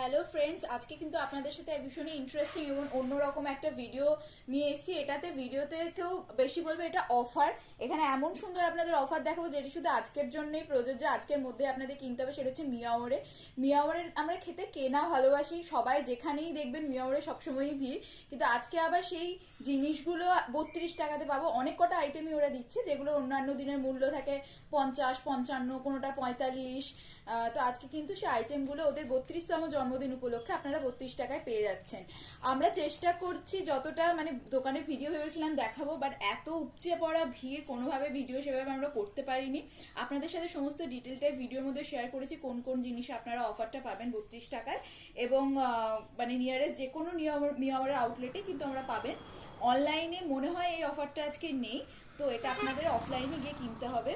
Hello friends আজকে কিন্তু আপনাদের সাথে ভীষণই ইন্টারেস্টিং এবং অন্যরকম একটা ভিডিও নিয়ে এসেছি। এটাতে ভিডিওতে কেউ বেশি বলবে এটা অফার এখানে এমন সুন্দর আপনাদের অফার দেখাবো, যেটি শুধু আজকের জন্যই প্রযোজ্য। আজকের মধ্যে আপনাদের কিনতে হবে, সেটা হচ্ছে মিয়াওরে। মিয়াওরের আমরা খেতে কেনা ভালোবাসি। সবাই যেখানেই দেখবেন মিয়াওরে সবসময়ই ভিড়। কিন্তু আজকে আবার সেই জিনিসগুলো বত্রিশ টাকাতে পাবো। অনেক কটা আইটেমই ওরা দিচ্ছে, যেগুলো অন্যান্য দিনের মূল্য থাকে পঞ্চাশ, পঞ্চান্ন, কোনোটা পঁয়তাল্লিশ। তো আজকে কিন্তু সেই আইটেমগুলো ওদের বত্রিশতম জন্মদিন উপলক্ষে আপনারা বত্রিশ টাকায় পেয়ে যাচ্ছেন। আমরা চেষ্টা করছি যতটা মানে দোকানের ভিডিও ভেবেছিলাম দেখাবো বাট এত উপচে পড়া ভিড়, কোনোভাবে ভিডিও সেভাবে আমরা করতে পারিনি। আপনাদের সাথে সমস্ত ডিটেলটাই ভিডিওর মধ্যে শেয়ার করেছি, কোন কোন জিনিসে আপনারা অফারটা পাবেন বত্রিশ টাকায়। এবং মানে নিয়ারেস্ট যে কোনো মিয়াওয়ার আউটলেটে কিন্তু আমরা পাবেন। অনলাইনে মনে হয় এই অফারটা আজকে নেই, তো এটা আপনাদের অফলাইনে গিয়ে কিনতে হবে।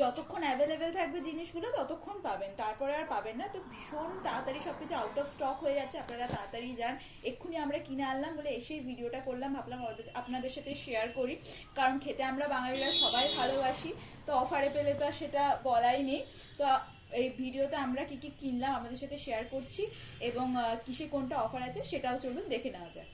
যতক্ষণ অ্যাভেলেবেল থাকবে জিনিসগুলো, ততক্ষণ পাবেন। তারপরে আর পাবেন না। তো ভীষণ তাড়াতাড়ি সবকিছু আউট অফ স্টক হয়ে যাচ্ছে। আপনারা তাড়াতাড়ি যান। এক্ষুনি আমরা কিনে আনলাম বলে এসেই ভিডিওটা করলাম। ভাবলাম আপনাদের সাথে শেয়ার করি। কারণ খেতে আমরা বাঙালিরা সবাই ভালোবাসি। তো অফারে পেলে তো আর সেটা বলাই নেই। তো এই ভিডিওতে আমরা কি কি কিনলাম আমাদের সাথে শেয়ার করছি। এবং কিসে কোনটা অফার আছে সেটাও চলুন দেখে নেওয়া যায়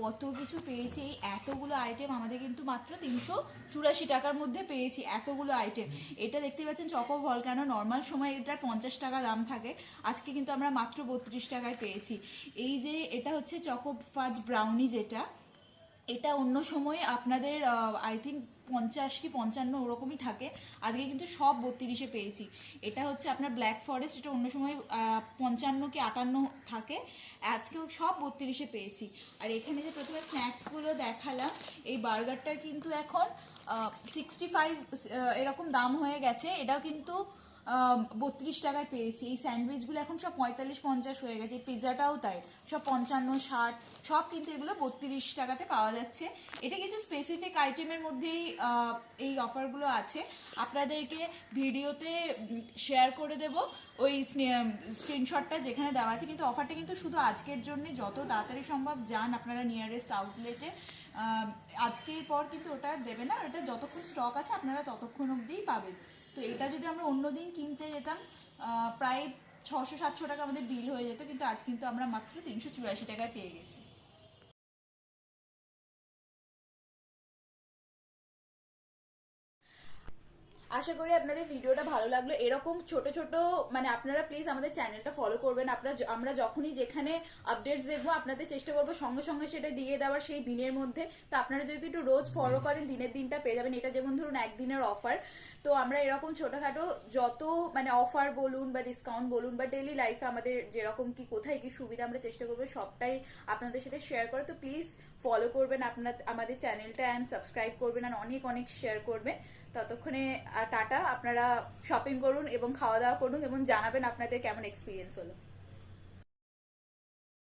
কত কিছু পেয়েছি এই এতগুলো আইটেম আমাদের কিন্তু মাত্র তিনশো চুরাশি টাকার মধ্যে পেয়েছি, এতগুলো আইটেম এটা দেখতে পাচ্ছেন চকো ভল, কেন নর্মাল সময় এটার পঞ্চাশ টাকা দাম থাকে, আজকে কিন্তু আমরা মাত্র বত্রিশ টাকায় পেয়েছি। এই যে এটা হচ্ছে চকো ফাজ ব্রাউনি যেটা এটা অন্য সময় আপনাদের আই থিঙ্ক পঞ্চাশ কি পঞ্চান্ন ওরকমই থাকে। আজকে কিন্তু সব বত্রিশে পেয়েছি। এটা হচ্ছে আপনার ব্ল্যাক ফরেস্ট এটা অন্য সময় পঞ্চান্ন কি আটান্ন থাকে। আজকেও সব বত্রিশে পেয়েছি। আর এখানে যে প্রথমে স্ন্যাক্সগুলো দেখালাম, এই বার্গারটার কিন্তু এখন সিক্সটি ফাইভ এরকম দাম হয়ে গেছে। এটাও কিন্তু বত্রিশ টাকায় পেয়েছি। এই স্যান্ডউইচগুলো এখন সব পঁয়তাল্লিশ, পঞ্চাশ হয়ে গেছে। পিৎজাটাও তাই। সব পঞ্চান্ন, ষাট, সব কিন্তু এগুলো বত্রিশ টাকাতে পাওয়া যাচ্ছে। এটা কিছু স্পেসিফিক আইটেমের মধ্যেই এই অফারগুলো আছে। আপনাদেরকে ভিডিওতে শেয়ার করে দেব। ওই স্ক্রিনশটটা যেখানে দেওয়া আছে। কিন্তু অফারটা কিন্তু শুধু আজকের জন্য। যত তাড়াতাড়ি সম্ভব যান আপনারা নিয়ারেস্ট আউটলেটে আজকের পর কিন্তু ওটা দেবে না। এটা যতক্ষণ স্টক আছে, আপনারা ততক্ষণ অবধিই পাবেন। তো এটা যদি আমরা অন্যদিন কিনতে যেতাম প্রায় ছশো সাতশো টাকা আমাদের বিল হয়ে যেত, কিন্তু আজ কিন্তু আমরা মাত্র তিনশো চুরাশি টাকায় পেয়ে গেছি। আশা করি আপনাদের ভিডিওটা ভালো লাগল। এরকম ছোট ছোট মানে আপনারা প্লিজ আমাদের চ্যানেলটা ফলো করবেন। আপনারা আমরা যখনই যেখানে আপডেটস দেখব, আপনাদের চেষ্টা করব সঙ্গে সঙ্গে সেটা দিয়ে দেওয়ার সেই দিনের মধ্যে। তো আপনারা যদি একটু রোজ ফলো করেন, দিনের দিনটা পেয়ে যাবেন। এটা যেমন ধরুন একদিনের অফার তো আমরা এরকম ছোটখাটো যত মানে অফার বলুন বা ডিসকাউন্ট বলুন বা ডেলি লাইফে আমাদের যেরকম কি, কোথায় কি সুবিধা আমরা চেষ্টা করব, সবটাই আপনাদের সাথে শেয়ার করে। তো প্লিজ ফলো করবেন আপনার, আমাদের চ্যানেলটা অ্যান্ড সাবস্ক্রাইব করবেন। আর অনেক অনেক শেয়ার করবেন। ততক্ষণে টাটা, আপনারা শপিং করুন এবং খাওয়া দাওয়া করুন এবং জানাবেন আপনাদের কেমন এক্সপিরিয়েন্স হলো।